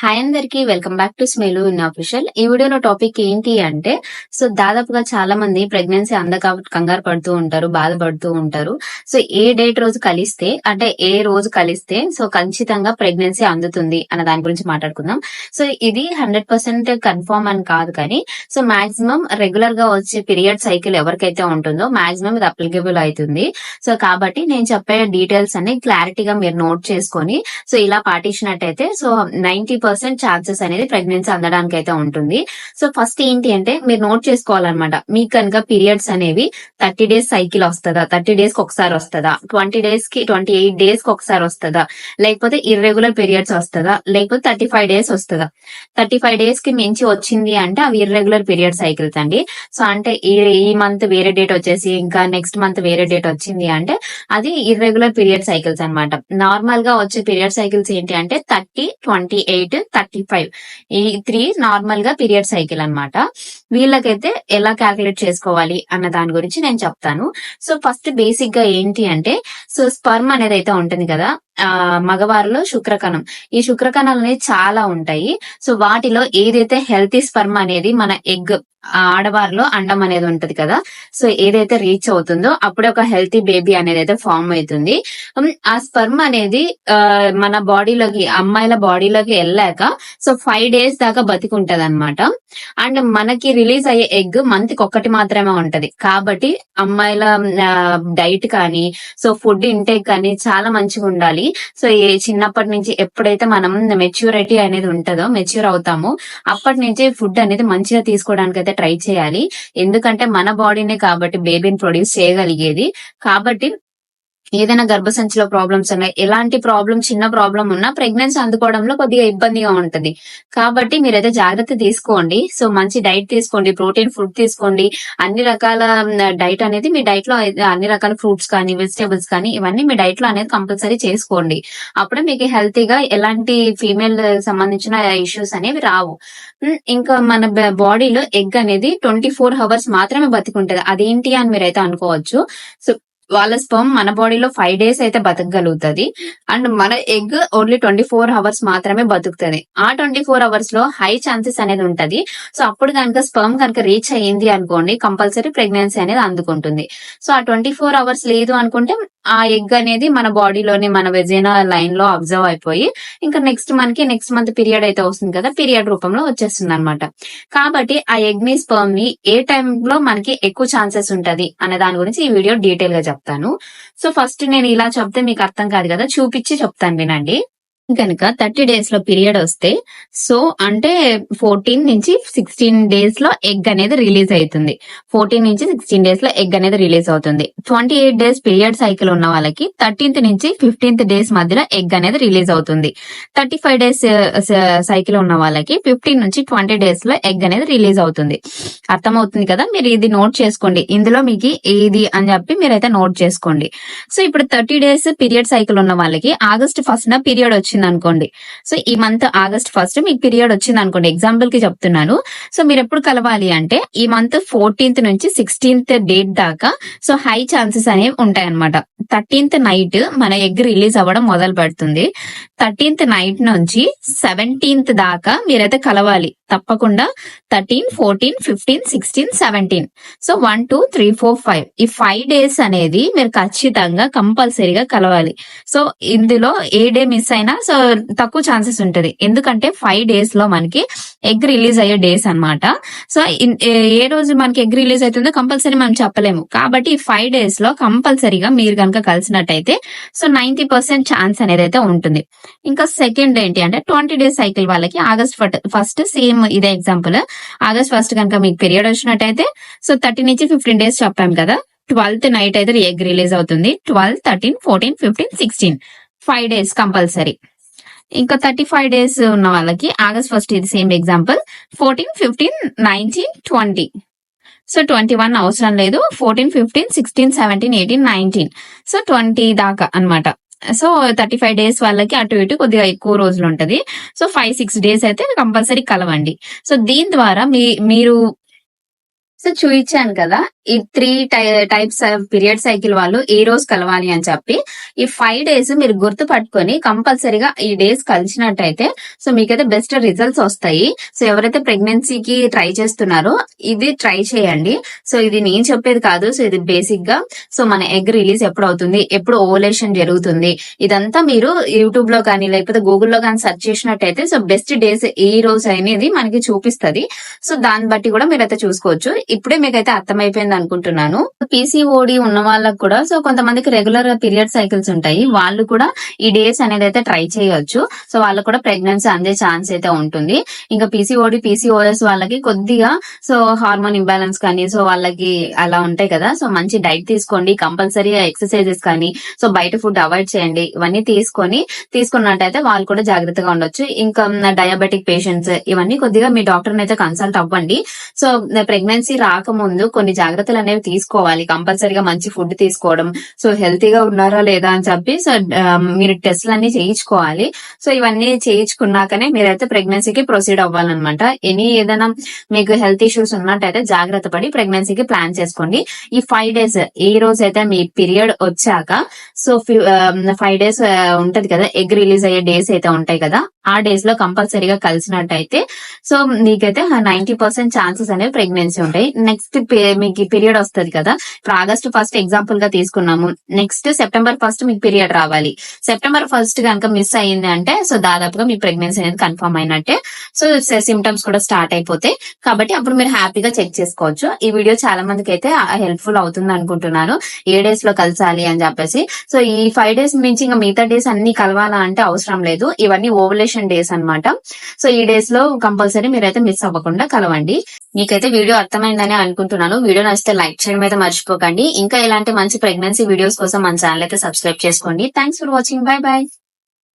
Hi అందరికి welcome back to స్మెలు in official ఈ వీడియోలో టాపిక్ ఏంటి అంటే సో దాదాపుగా చాలా మంది ప్రెగ్నెన్సీ అందక కంగారు పడుతూ ఉంటారు బాధపడుతూ ఉంటారు. సో ఏ డేట్ రోజు కలిస్తే అంటే ఏ రోజు కలిస్తే సో ఖచ్చితంగా ప్రెగ్నెన్సీ అందుతుంది అన్న దాని గురించి మాట్లాడుకుందాం. సో ఇది హండ్రెడ్ పర్సెంట్ కన్ఫర్మ్ అని కాదు కానీ సో మాక్సిమం రెగ్యులర్గా వచ్చే పీరియడ్ సైకిల్ ఎవరికైతే ఉంటుందో మాక్సిమం ఇది అప్లికేబుల్ అవుతుంది. సో కాబట్టి నేను చెప్పే డీటెయిల్స్ అన్ని క్లారిటీగా మీరు నోట్ చేసుకొని సో ఇలా పాటించినట్టయితే సో నైన్టీ పర్సెంట్ ఛాన్సెస్ అనేది ప్రెగ్నెన్సీ అందడానికి అయితే ఉంటుంది. సో ఫస్ట్ ఏంటి అంటే మీరు నోట్ చేసుకోవాలన్నమాట. మీకు కనుక పీరియడ్స్ అనేవి థర్టీ డేస్ సైకిల్ వస్తుందా? థర్టీ డేస్కి ఒకసారి వస్తుందా? ట్వంటీ డేస్కి ట్వంటీ ఎయిట్ డేస్కి ఒకసారి వస్తుందా? లేకపోతే ఇర్రెగ్యులర్ పీరియడ్స్ వస్తుందా? లేకపోతే థర్టీ ఫైవ్ డేస్ వస్తుందా? థర్టీ ఫైవ్ డేస్కి మించి వచ్చింది అంటే అవి ఇర్రెగ్యులర్ పీరియడ్ సైకిల్స్ అండి సో అంటే ఈ ఈ మంత్ వేరే డేట్ వచ్చేసి ఇంకా నెక్స్ట్ మంత్ వేరే డేట్ వచ్చింది అంటే అది ఇర్రెగ్యులర్ పీరియడ్ సైకిల్స్ అన్నమాట. నార్మల్గా వచ్చే పీరియడ్ సైకిల్స్ ఏంటి అంటే thirty twenty eight thirty five ఈ త్రీ నార్మల్గా పీరియడ్ సైకిల్ అన్నమాట. వీళ్ళకైతే ఎలా క్యాల్కులేట్ చేసుకోవాలి అన్న దాని గురించి నేను చెప్తాను. సో ఫస్ట్ బేసిక్గా ఏంటి అంటే సో స్పర్మ్ అనేది అయితే ఉంటుంది కదా ఆ మగవారిలో శుక్రకణం. ఈ శుక్రకణాలు అనేది చాలా ఉంటాయి. సో వాటిలో ఏదైతే హెల్తీ స్పర్మ్ అనేది మన ఎగ్ ఆడవారిలో అండం అనేది ఉంటది కదా. సో ఏదైతే రీచ్ అవుతుందో అప్పుడే ఒక హెల్తీ బేబీ అనేది అయితే ఫామ్ అవుతుంది. ఆ స్పర్మ్ అనేది ఆ, మన బాడీలోకి అమ్మాయిల బాడీలోకి వెళ్ళాక సో ఫైవ్ డేస్ దాకా బతికుంటది అనమాట అండ్ మనకి రిలీజ్ అయ్యే ఎగ్ మంత్కి ఒక్కటి మాత్రమే ఉంటది. కాబట్టి అమ్మాయిల డైట్ కానీ సో ఫుడ్ ఇంటేక్ కానీ చాలా మంచిగా ఉండాలి సో ఈ చిన్నప్పటి నుంచి ఎప్పుడైతే మనం మెచ్యూరిటీ అనేది ఉంటుందో మెచ్యూర్ అవుతామో అప్పటి నుంచి ఫుడ్ అనేది మంచిగా తీసుకోవడానికి అయితే ట్రై చేయాలి. ఎందుకంటే మన బాడీనే కాబట్టి బేబీని ప్రొడ్యూస్ చేయగలిగేది. కాబట్టి ఏదైనా గర్భసంచిలో ప్రాబ్లమ్స్ ఉన్నాయి ఎలాంటి ప్రాబ్లం చిన్న ప్రాబ్లం ఉన్నా ప్రెగ్నెన్సీ అందుకోవడంలో కొద్దిగా ఇబ్బందిగా ఉంటుంది. కాబట్టి మీరైతే జాగ్రత్త తీసుకోండి. సో మంచి డైట్ తీసుకోండి ప్రోటీన్ ఫుడ్ తీసుకోండి. అన్ని రకాల డైట్ అనేది మీ డైట్లో అన్ని రకాల ఫ్రూట్స్ కానీ వెజిటేబుల్స్ కానీ ఇవన్నీ మీ డైట్లో అనేది కంపల్సరీ చేసుకోండి. అప్పుడే మీకు హెల్తీగా ఎలాంటి ఫీమేల్ సంబంధించిన ఇష్యూస్ అనేవి రావు. ఇంకా మన బాడీలో ఎగ్ అనేది ట్వంటీ ఫోర్ అవర్స్ మాత్రమే బతికుంటది. అదేంటి అని మీరైతే అనుకోవచ్చు. సో వాళ్ళ స్పర్మ్ మన బాడీలో ఫైవ్ డేస్ అయితే బతకగలుగుతుంది. అండ్ మన egg only twenty four hours మాత్రమే బతుకుతుంది. ఆ ట్వంటీ ఫోర్ అవర్స్లో హై ఛాన్సెస్ అనేది ఉంటది. సో అప్పుడు కనుక స్పర్మ్ కనుక రీచ్ అయ్యింది అనుకోండి కంపల్సరీ ప్రెగ్నెన్సీ అనేది అందుకుంటుంది. సో ఆ ట్వంటీ ఫోర్ అవర్స్ లేదు అనుకుంటే ఆ ఎగ్ అనేది మన బాడీలోని మన వెజైనా లైన్లో అబ్జర్వ్ అయిపోయి ఇంకా నెక్స్ట్ మనకి నెక్స్ట్ మంత్ పీరియడ్ అయితే వస్తుంది కదా పీరియడ్ రూపంలో వచ్చేస్తుంది అనమాట కాబట్టి ఆ ఎగ్ని స్పర్మ్ని ఏ టైం లో మనకి ఎక్కువ ఛాన్సెస్ ఉంటది అనే దాని గురించి ఈ వీడియో డీటెయిల్గా చెప్తాను. సో ఫస్ట్ నేను ఇలా చెప్తే మీకు అర్థం కాదు కదా చూపించి చెప్తాను వినండి. కనుక థర్టీ డేస్లో పీరియడ్ వస్తే సో అంటే ఫోర్టీన్ నుంచి సిక్స్టీన్ డేస్లో ఎగ్ అనేది రిలీజ్ అవుతుంది. ఫోర్టీన్ నుంచి సిక్స్టీన్ డేస్లో ఎగ్ అనేది రిలీజ్ అవుతుంది. Twenty eight days period cycle ఉన్న వాళ్ళకి థర్టీన్త్ నుంచి ఫిఫ్టీన్త్ డేస్ మధ్యలో ఎగ్ అనేది రిలీజ్ అవుతుంది. థర్టీ ఫైవ్ డేస్ సైకిల్ ఉన్న వాళ్ళకి ఫిఫ్టీన్ నుంచి ట్వంటీ డేస్లో ఎగ్ అనేది రిలీజ్ అవుతుంది. అర్థమవుతుంది కదా? మీరు ఇది నోట్ చేసుకోండి. ఇందులో మీకు ఏది అని చెప్పి మీరైతే నోట్ చేసుకోండి. సో ఇప్పుడు థర్టీ డేస్ పీరియడ్ సైకిల్ ఉన్న వాళ్ళకి ఆగస్ట్ ఫస్ట్ నా పీరియడ్ వచ్చింది. అనుకోండి సో ఈ మంత్ ఆగస్ట్ ఫస్ట్ మీకు పీరియడ్ వచ్చింది అనుకోండి ఎగ్జాంపుల్కి చెప్తున్నాను. సో మీరు ఎప్పుడు కలవాలి అంటే ఈ మంత్ ఫోర్టీన్త్ నుంచి సిక్స్టీన్త్ డేట్ దాకా సో హై ఛాన్సెస్ అనేవి ఉంటాయి అనమాట థర్టీన్త్ నైట్ మన ఎగ్ రిలీజ్ అవ్వడం మొదలు పెడుతుంది. థర్టీన్త్ నైట్ నుంచి సెవెంటీన్త్ దాకా మీరైతే కలవాలి. తప్పకుండా thirteen fourteen fifteen sixteen seventeen so one two three four five ఈ ఫైవ్ డేస్ అనేది మీరు ఖచ్చితంగా కంపల్సరీగా కలవాలి. సో ఇందులో ఏ డే మిస్ అయినా సో తక్కువ ఛాన్సెస్ ఉంటది. ఎందుకంటే ఫైవ్ డేస్లో మనకి ఎగ్ రిలీజ్ అయ్యే డేస్ అన్నమాట. సో ఏ- ఏ రోజు మనకి ఎగ్ రిలీజ్ అవుతుందో కంపల్సరీ మనం చెప్పలేము. కాబట్టి ఈ ఫైవ్ డేస్లో కంపల్సరీగా మీరు కనుక కలిసినట్టయితే సో నైన్టీ పర్సెంట్ ఛాన్స్ అనేది అయితే ఉంటుంది. ఇంకా సెకండ్ ఏంటి అంటే ట్వంటీ డేస్ సైకిల్ వాళ్ళకి ఆగస్ట్ ఫస్ట్ సేమ్ ఇదే ఎగ్జాంపుల్ ఆగస్ట్ ఫస్ట్ కనుక మీకు పీరియడ్ వచ్చినట్టయితే సో థర్టీ నుంచి ఫిఫ్టీన్ డేస్ చెప్పాం కదా ట్వెల్త్ నైట్ అయితే ఎగ్ రిలీజ్ అవుతుంది. Twelve thirteen fourteen fifteen sixteen five days compulsory. ఇంకా థర్టీ ఫైవ్ డేస్ ఉన్న వాళ్ళకి ఆగస్ట్ ఫస్ట్ ఇది same example fourteen fifteen nineteen twenty so twenty one అవసరం లేదు. Fourteen fifteen sixteen seventeen eighteen nineteen so twenty దాకా అన్నమాట. So thirty five days వాళ్ళకి అటు ఇటు కొద్దిగా ఎక్కువ రోజులు ఉంటది. సో ఫైవ్ సిక్స్ డేస్ అయితే కంపల్సరీ కలవండి. సో దీని ద్వారా మీ మీరు సో చూయించాను కదా ఈ three types of period cycle వాళ్ళు ఏ రోజు కలవాలి అని చెప్పి ఈ ఫైవ్ డేస్ మీరు గుర్తు పట్టుకొని కంపల్సరీగా ఈ డేస్ కలిసినట్టయితే సో మీకైతే బెస్ట్ రిజల్ట్స్ వస్తాయి. సో ఎవరైతే ప్రెగ్నెన్సీకి ట్రై చేస్తున్నారో ఇది ట్రై చేయండి. సో ఇది నేను చెప్పేది కాదు సో ఇది బేసిక్గా. సో మన ఎగ్ రిలీజ్ ఎప్పుడు అవుతుంది ఎప్పుడు ఓవలేషన్ జరుగుతుంది ఇదంతా మీరు యూట్యూబ్లో కానీ లేకపోతే గూగుల్లో కానీ సెర్చ్ చేసినట్టయితే సో బెస్ట్ డేస్ ఏ రోజు అనేది మనకి చూపిస్తది. సో దాన్ని బట్టి కూడా మీరైతే చూసుకోవచ్చు. ఇప్పుడే మీకైతే అర్థమైపోయింది అనుకుంటున్నాను. పీసీఓడి ఉన్న వాళ్ళకి కూడా సో కొంతమందికి రెగ్యులర్ పీరియడ్ సైకిల్స్ ఉంటాయి. వాళ్ళు కూడా ఈ డేస్ అనేది అయితే ట్రై చేయొచ్చు. సో వాళ్ళకు కూడా ప్రెగ్నెన్సీ అందే ఛాన్స్ అయితే ఉంటుంది. ఇంకా పీసీఓడి పీసీఓఎస్ వాళ్ళకి కొద్దిగా సో హార్మోన్ ఇంబ్యాలెన్స్ కానీ సో వాళ్ళకి అలా ఉంటాయి కదా. సో మంచి డైట్ తీసుకోండి కంపల్సరీగా ఎక్సర్సైజెస్ కానీ సో బయట ఫుడ్ అవాయిడ్ చేయండి. ఇవన్నీ తీసుకొని తీసుకున్నట్టయితే వాళ్ళు కూడా జాగ్రత్తగా ఉండొచ్చు. ఇంకా డయాబెటిక్ పేషెంట్స్ ఇవన్నీ కొద్దిగా మీ డాక్టర్ అయితే కన్సల్ట్ అవ్వండి. సో ప్రెగ్నెన్సీ రాకముందు కొన్ని జాగ్రత్తలు అనేవి తీసుకోవాలి. కంపల్సరీగా మంచి ఫుడ్ తీసుకోవడం. సో హెల్తీగా ఉన్నారా లేదా అని చెప్పి సో మీరు టెస్ట్లు అన్ని చేయించుకోవాలి. సో ఇవన్నీ చేయించుకున్నాకనే మీరైతే ప్రెగ్నెన్సీకి ప్రొసీడ్ అవ్వాలన్నమాట. ఎనీ ఏదైనా మీకు హెల్త్ ఇష్యూస్ ఉన్నట్టయితే జాగ్రత్త పడి ప్రెగ్నెన్సీకి ప్లాన్ చేసుకోండి. ఈ ఫైవ్ డేస్ ఏ రోజు అయితే మీ పీరియడ్ వచ్చాక సో ఫైవ్ డేస్ ఉంటది కదా ఎగ్ రిలీజ్ అయ్యే డేస్ అయితే ఉంటాయి కదా ఆ డేస్లో కంపల్సరీగా కలిసినట్టయితే సో మీకైతే నైన్టీ పర్సెంట్ ఛాన్సెస్ అనేవి ప్రెగ్నెన్సీ ఉంటాయి. నెక్స్ట్ మీకు పీరియడ్ వస్తది కదా ఇప్పుడు ఆగస్ట్ ఫస్ట్ ఎగ్జాంపుల్గా తీసుకున్నాము. నెక్స్ట్ సెప్టెంబర్ ఫస్ట్ మీకు పీరియడ్ రావాలి. సెప్టెంబర్ ఫస్ట్ కనుక మిస్ అయ్యింది అంటే సో దాదాపుగా మీ ప్రెగ్నెన్సీ అనేది కన్ఫర్మ్ అయినట్టే. సో సిమ్టమ్స్ కూడా స్టార్ట్ అయిపోతాయి కాబట్టి అప్పుడు మీరు హ్యాపీగా చెక్ చేసుకోవచ్చు. ఈ వీడియో చాలా మందికి అయితే హెల్ప్ఫుల్ అవుతుంది అనుకుంటున్నాను. ఏ డేస్లో కలిసాలి అని చెప్పేసి. సో ఈ ఫైవ్ డేస్ మించి ఇంకా మిగతా డేస్ అన్ని కలవాలా అంటే అవసరం లేదు. ఇవన్నీ ఓవలేషన్ డేస్ అన్నమాట. సో ఈ డేస్లో కంపల్సరీ మీరైతే మిస్ అవ్వకుండా కలవండి. మీకైతే వీడియో అర్థమైందని అనుకుంటున్నాను. వీడియో నచ్చితే లైక్ చేయడం అయితే మర్చిపోకండి. ఇంకా ఇలాంటి మంచి ప్రెగ్నెన్సీ వీడియోస్ కోసం మన ఛానల్ అయితే సబ్స్క్రైబ్ చేసుకోండి. Thanks for watching bye bye